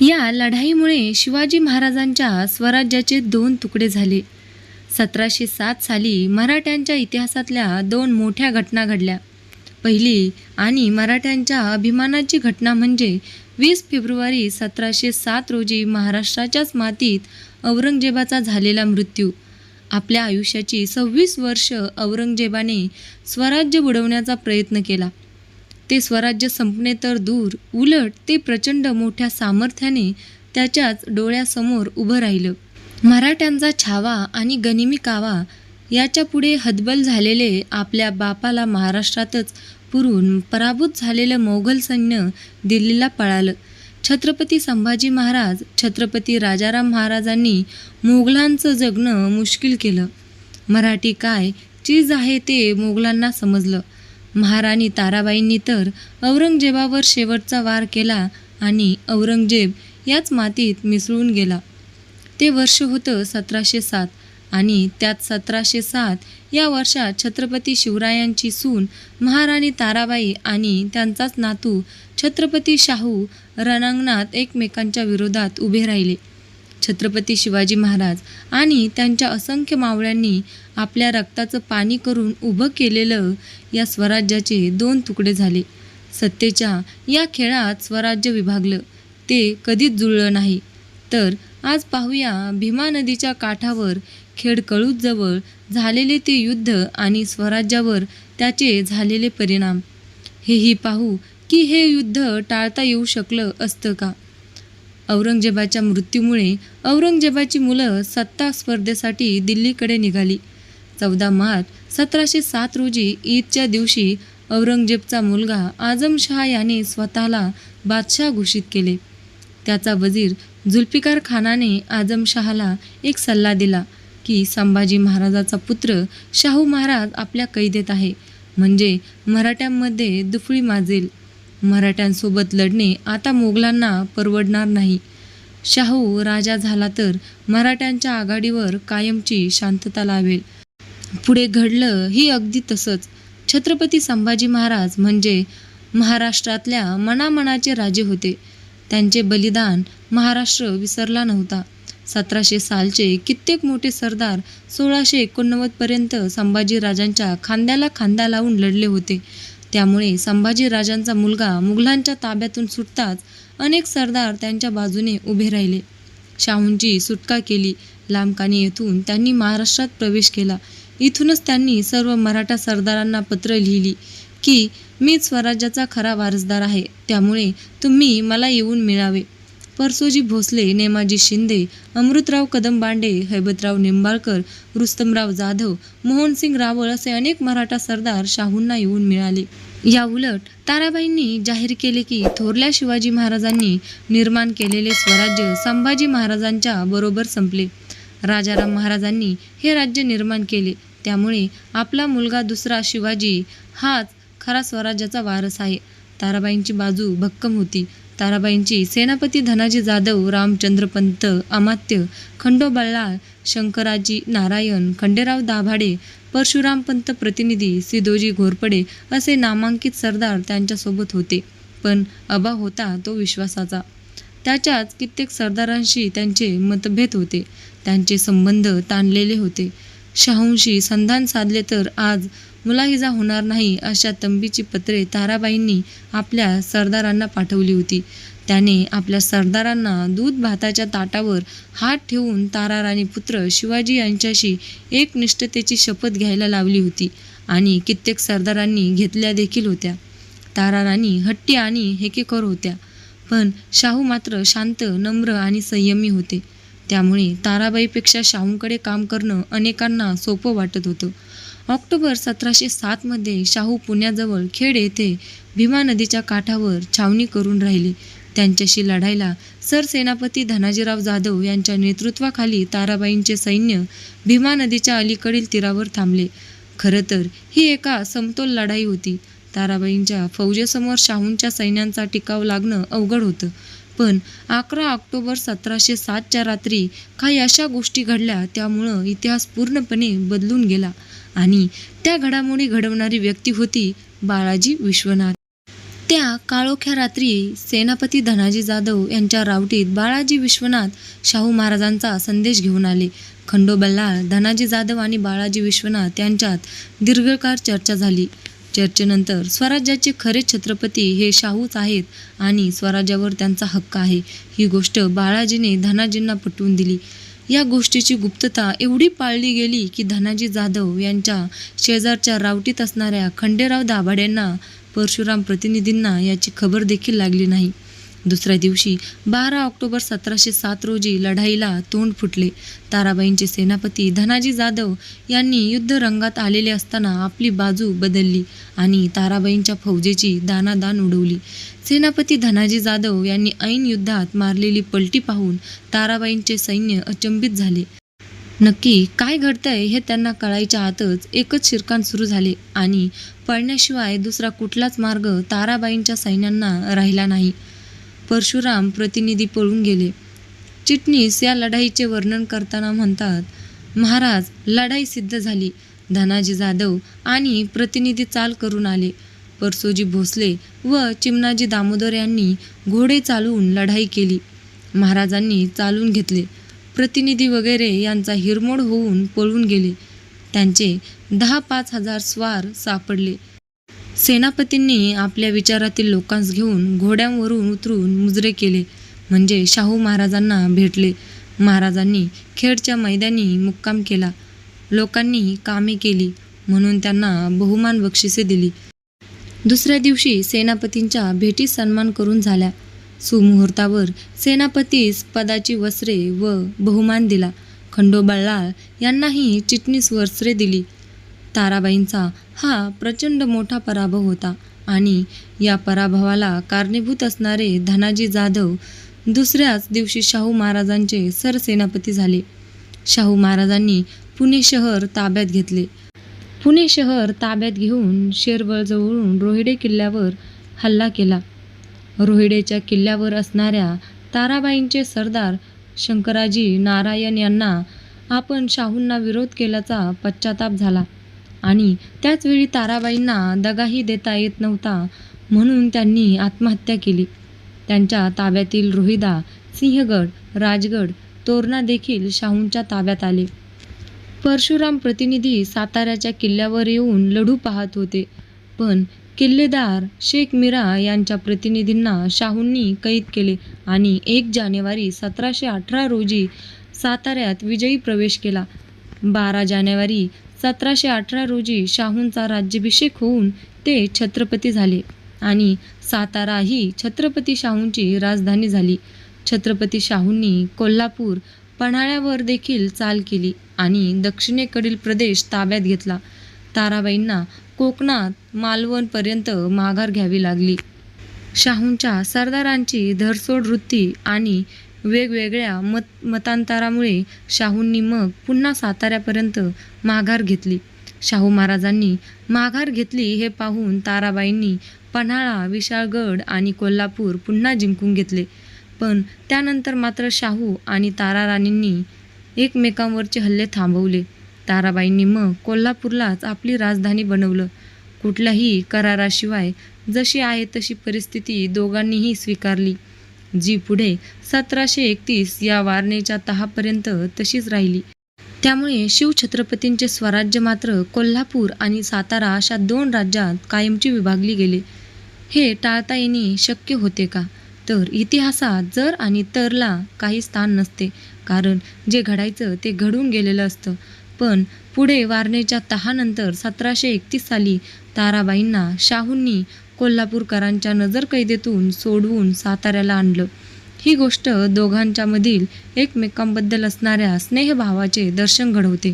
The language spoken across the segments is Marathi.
या लढाईमुळे शिवाजी महाराजांच्या स्वराज्याचे दोन तुकडे झाले. सतराशे सात साली मराठ्यांच्या इतिहासातल्या दोन मोठ्या घटना घडल्या. पहिली आणि मराठ्यांच्या अभिमानाची घटना म्हणजे वीस फेब्रुवारी सतराशे सात रोजी महाराष्ट्राच्याच मातीत औरंगजेबाचा झालेला मृत्यू. आपल्या आयुष्याची सव्वीस वर्ष औरंगजेबाने स्वराज्य बुडवण्याचा प्रयत्न केला. ते स्वराज्य संपणे तर दूर उलट ते प्रचंड मोठ्या सामर्थ्याने त्याच्याच डोळ्यासमोर उभं राहिलं. मराठ्यांचा छावा आणि गनिमी कावा याच्यापुढे हदबल हतबल झालेले आपल्या बापाला महाराष्ट्रातच पुरून पराभूत झालेलं मोघल सैन्य दिल्लीला पळालं. छत्रपती संभाजी महाराज छत्रपती राजाराम महाराजांनी मोगलांचं जगणं मुश्किल केलं. मराठी काय चीज आहे ते मोगलांना समजलं. महाराणी ताराबाईंनी तर औरंगजेबावर शेवटचा वार केला आणि औरंगजेब याच मातीत मिसळून गेला. ते वर्ष होतं सतराशे सात आणि त्यात सतराशे सात या वर्षात छत्रपती शिवरायांची सून महाराणी ताराबाई आणि त्यांचाच नातू छत्रपती शाहू रणांगणात एकमेकांच्या विरोधात उभे राहिले. छत्रपती शिवाजी महाराज आणि त्यांच्या असंख्य मावळ्यांनी आपल्या रक्ताचं पाणी करून उभं केलेलं या स्वराज्याचे दोन तुकडे झाले. सत्तेच्या या खेळात स्वराज्य विभागलं. ते कधीच जुळलं नाही. तर आज पाहूया भीमा नदीच्या काठावर खेडकळूजवळ झालेले ते युद्ध आणि स्वराज्यावर त्याचे झालेले परिणाम. हेही पाहू की हे युद्ध टाळता येऊ शकलं असतं का? औरंगजेबाच्या मृत्यूमुळे औरंगजेबाची मुलं सत्ता स्पर्धेसाठी दिल्लीकडे निघाली. चौदा मार्च सतराशे सात रोजी ईदच्या दिवशी औरंगजेबचा मुलगा आझमशहा याने स्वतःला बादशाह घोषित केले. त्याचा वजीर जुल्फिकार खानाने आझमशहाला एक सल्ला दिला की संभाजी महाराजाचा पुत्र शाहू महाराज आपल्या कैदेत आहे. म्हणजे मराठ्यांमध्ये दुफळी माजेल. मराठ्यांसोबत लढणे आता मोगलांना परवडणार नाही. शाहू राजा झाला तर मराठ्यांच्या आघाडीवर कायमची शांतता लाभेल. पुढे घडलं ही अगदी तसंच. छत्रपती संभाजी महाराज म्हणजे महाराष्ट्रातल्या मनामनाचे राजे होते. त्यांचे बलिदान महाराष्ट्र विसरला नव्हता. सतराशे सालचे कित्येक मोठे सरदार सोळाशे एकोणनव्वदपर्यंत संभाजीराजांच्या खांद्याला खांदा लावून लढले होते. त्यामुळे संभाजीराजांचा मुलगा मुघलांच्या ताब्यातून सुटताच अनेक सरदार त्यांच्या बाजूने उभे राहिले. शाहूंची सुटका केली. लांबकानी येथून त्यांनी महाराष्ट्रात प्रवेश केला. इथूनच त्यांनी सर्व मराठा सरदारांना पत्र लिहिली की मीच स्वराज्याचा खरा वारसदार आहे. त्यामुळे तुम्ही मला येऊन मिळावे. परसोजी भोसले नेमाजी शिंदे अमृतराव कदम बांडे हैबतराव निंबाळकर रुस्तमराव जाधव मोहनसिंग रावळ असे अनेक मराठा सरदार शाहूंना येऊन मिळाले. या उलट ताराबाईंनी जाहीर केले की थोरल्या शिवाजी महाराजांनी निर्माण केलेले स्वराज्य संभाजी महाराजांच्या बरोबर संपले. राजाराम महाराजांनी हे राज्य निर्माण केले. त्यामुळे आपला मुलगा दुसरा शिवाजी हाच खरा स्वराज्याचा वारस आहे. ताराबाईंची बाजू भक्कम होती. ताराबाईंची सेनापती धनाजी जाधव रामचंद्रपंत अमात्य खंडोबळ्ळाळ शंकराजी नारायण खंडेराव दाभाडे परशुरामपंत प्रतिनिधी सिदोजी घोरपडे असे नामांकित सरदार त्यांच्यासोबत होते. पण अबा होता तो विश्वासाचा. त्याच्याच कित्येक सरदारांशी त्यांचे मतभेद होते. त्यांचे संबंध ताणलेले होते. शाहूंशी संधान साधले तर आज मुलाहिजा होणार नाही अशा तंबीची पत्रे ताराबाईंनी आपल्या सरदारांना पाठवली होती. त्याने आपल्या सरदारांना दूध भाताच्या ताटावर हात ठेवून ताराराणी पुत्र शिवाजी यांच्याशी एकनिष्ठतेची शपथ घ्यायला लावली होती आणि कित्येक सरदारांनी घेतल्या देखील होत्या. ताराराणी हट्टी आणि हेकेखोर होत्या पण शाहू मात्र शांत नम्र आणि संयमी होते. त्यामुळे ताराबाईपेक्षा शाहूंकडे काम करणं अनेकांना सोपं वाटत होतं. ऑक्टोबर सतराशे सातमध्ये शाहू पुण्याजवळ खेड येथे भीमा नदीच्या काठावर छावणी करून राहिले. त्यांच्याशी लढायला सरसेनापती धनाजीराव जाधव यांच्या नेतृत्वाखाली ताराबाईंचे सैन्य भीमा नदीच्या अलीकडील तीरावर थांबले. खरं तर ही एका समतोल लढाई होती. ताराबाईंच्या फौजेसमोर शाहूंच्या सैन्यांचा टिकाव लागणं अवघड होतं. पण अकरा ऑक्टोबर सतराशे सातच्या रात्री काही अशा गोष्टी घडल्या त्यामुळं इतिहास पूर्णपणे बदलून गेला. आणि त्या घडामोडी घडवणारी व्यक्ती होती बाळाजी विश्वनाथ. त्या काळोख्या रात्री सेनापती धनाजी जाधव यांच्या रावटीत बाळाजी विश्वनाथ शाहू महाराजांचा संदेश घेऊन आले. खंडोबल्लाळ धनाजी जाधव आणि बाळाजी विश्वनाथ यांच्यात दीर्घकाळ चर्चा झाली. चर्चेनंतर स्वराज्याचे खरे छत्रपती हे शाहूच आहेत आणि स्वराज्यावर त्यांचा हक्क आहे. ही गोष्ट बाळाजीने धनाजींना पटवून दिली. या गोष्टीची गुप्तता एवढी पाळली गेली की धनाजी जाधव यांच्या शेजारच्या रावटीत असणाऱ्या खंडेराव दाभाड्यांना परशुराम प्रतिनिधींना याची खबर देखील लागली नाही. दुसऱ्या दिवशी बारा ऑक्टोबर सतराशे सात रोजी लढाईला तोंड फुटले. ताराबाईंचे सेनापती धनाजी जाधव यांनी युद्ध रंगात आलेले असताना आपली बाजू बदलली आणि ताराबाईंच्या फौजेची दानादान उडवली. सेनापती धनाजी जाधव यांनी ऐन युद्धात मारलेली पलटी पाहून ताराबाईंचे सैन्य अचंबित झाले. नक्की काय घडतंय हे त्यांना कळायच्या आतच एकच शिरकाण सुरू झाले आणि पळण्याशिवाय दुसरा कुठलाच मार्ग ताराबाईंच्या सैन्यांना राहिला नाही. परशुराम प्रतिनिधी पळून गेले. चिटणीस या लढाईचे वर्णन करताना म्हणतात महाराज लढाई सिद्ध झाली. धनाजी जाधव आणि प्रतिनिधी चाल करून आले. परसोजी भोसले व चिमनाजी दामोदर यांनी घोडे चालवून लढाई केली. महाराजांनी चालून घेतले. प्रतिनिधी वगैरे यांचा हिरमोड होऊन पळून गेले. त्यांचे दहा पाच हजार स्वार सापडले. सेनापतींनी आपल्या विचारातील लोकांस घेऊन घोड्यांवरून उतरून मुजरे केले. म्हणजे शाहू महाराजांना भेटले. महाराजांनी खेडच्या मैदानी मुक्काम केला. लोकांनी कामे केली. म्हणून त्यांना बहुमान बक्षिसे दिली. दुसऱ्या दिवशी सेनापतींच्या भेटी सन्मान करून झाल्या. सुमुहूर्तावर सेनापतीस पदाची वस्त्रे व बहुमान दिला. खंडोबाळाळ यांनाही चिटणीस वस्त्रे दिली. ताराबाईंचा हा प्रचंड मोठा पराभव होता आणि या पराभवाला कारणीभूत असणारे धनाजी जाधव दुसऱ्याच दिवशी शाहू महाराजांचे सरसेनापती झाले. शाहू महाराजांनी पुणे शहर ताब्यात घेतले. पुणे शहर ताब्यात घेऊन शेरवळजवळून रोहिडे किल्ल्यावर हल्ला केला. रोहिडेच्या किल्ल्यावर असणाऱ्या ताराबाईंचे सरदार शंकराजी नारायण यांना आपण शाहूंना विरोध केल्याचा पश्चाताप झाला. आणि त्याचवेळी ताराबाईंना दगाही देता येत नव्हता म्हणून त्यांनी आत्महत्या केली. त्यांच्या ताब्यातील रोहिदा सिंहगड राजगड तोरणा देखील शाहूंच्या ताब्यात आले. परशुराम प्रतिनिधी साताऱ्याच्या किल्ल्यावर येऊन लढू पाहत होते. पण किल्लेदार शेख मिरा यांच्या प्रतिनिधींना शाहूंनी कैद केले आणि एक जानेवारी सतराशे अठरा रोजी साताऱ्यात विजयी प्रवेश केला. बारा जानेवारी सतराशे अठरा रोजी शाहूंचा राज्याभिषेक होऊन ते छत्रपती झाले आणि सातारा ही छत्रपती शाहूंची राजधानी झाली. छत्रपती शाहूंनी कोल्हापूर पन्हाळ्यावर देखील चाल केली आणि दक्षिणेकडील प्रदेश ताब्यात घेतला. ताराबाईंना कोकणात मालवणपर्यंत माघार घ्यावी लागली. शाहूंच्या सरदारांची धरसोड वृत्ती आणि वेगवेगळ्या मत मतांतरामुळे शाहूंनी मग पुन्हा साताऱ्यापर्यंत माघार घेतली. शाहू महाराजांनी माघार घेतली हे पाहून ताराबाईंनी पन्हाळा विशाळगड आणि कोल्हापूर पुन्हा जिंकून घेतले. पण त्यानंतर मात्र शाहू आणि ताराराणींनी एकमेकांवरचे हल्ले थांबवले. ताराबाईंनी मग कोल्हापूरलाच आपली राजधानी बनवलं. कुठल्याही कराराशिवाय जशी आहे तशी परिस्थिती दोघांनीही स्वीकारली. जी पुढे सतराशे एकतीस या वारणेच्या तहापर्यंत तशीच राहिली. त्यामुळे शिवछत्रपतींचे स्वराज्य मात्र कोल्हापूर आणि सातारा अशा दोन राज्यात कायमची विभागली गेले. हे टाळता येणे शक्य होते का? तर इतिहासात जर आणि तरला काही स्थान नसते कारण जे घडायचं ते घडून गेलेलं असतं. पण पुढे वारणेच्या तहानंतर सतराशे एकतीस साली ताराबाईंना शाहूंनी कोल्हापूरकरांच्या नजरकैदेतून सोडवून साताऱ्याला आणलं. ही गोष्ट दोघांच्यामधील एकमेकांबद्दल असणाऱ्या स्नेहभावाचे दर्शन घडवते.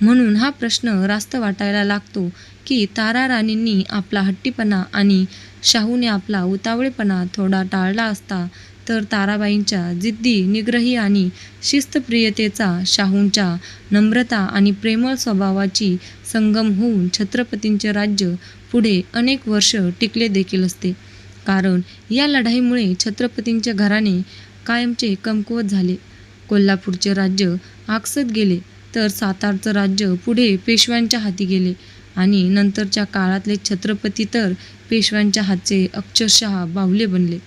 म्हणून हा प्रश्न रास्त वाटायला लागतो की तारा राणींनी आपला हट्टीपणा आणि शाहूने आपला उतावळेपणा थोडा टाळला असता तर ताराबाईंच्या जिद्दी निग्रही आणि शिस्तप्रियतेचा शाहूंच्या नम्रता आणि प्रेमळ स्वभावाची संगम होऊन छत्रपतींचे राज्य पुढे अनेक वर्ष टिकले देखील असते. कारण या लढाईमुळे छत्रपतींचे घराणे कायमचे कमकुवत झाले. कोल्हापूरचे राज्य आकसत गेले तर सातारचं राज्य पुढे पेशव्यांच्या हाती गेले आणि नंतरच्या काळातले छत्रपती तर पेशव्यांच्या हातचे अक्षरशः बाहुले बनले.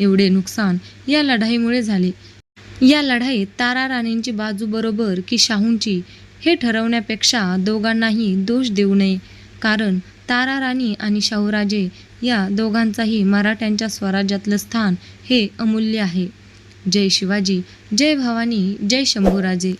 एवढे नुकसान या लढाईमुळे झाले. या लढाईत तारा राणींची बाजू बरोबर की शाहूंची हे ठरवण्यापेक्षा दोघांनाही दोष देऊ नये. कारण तारा राणी आणि शाहूराजे या दोघांचाही मराठ्यांच्या स्वराज्यातलं स्थान हे अमूल्य आहे. जय शिवाजी जय भवानी जय शंभूराजे.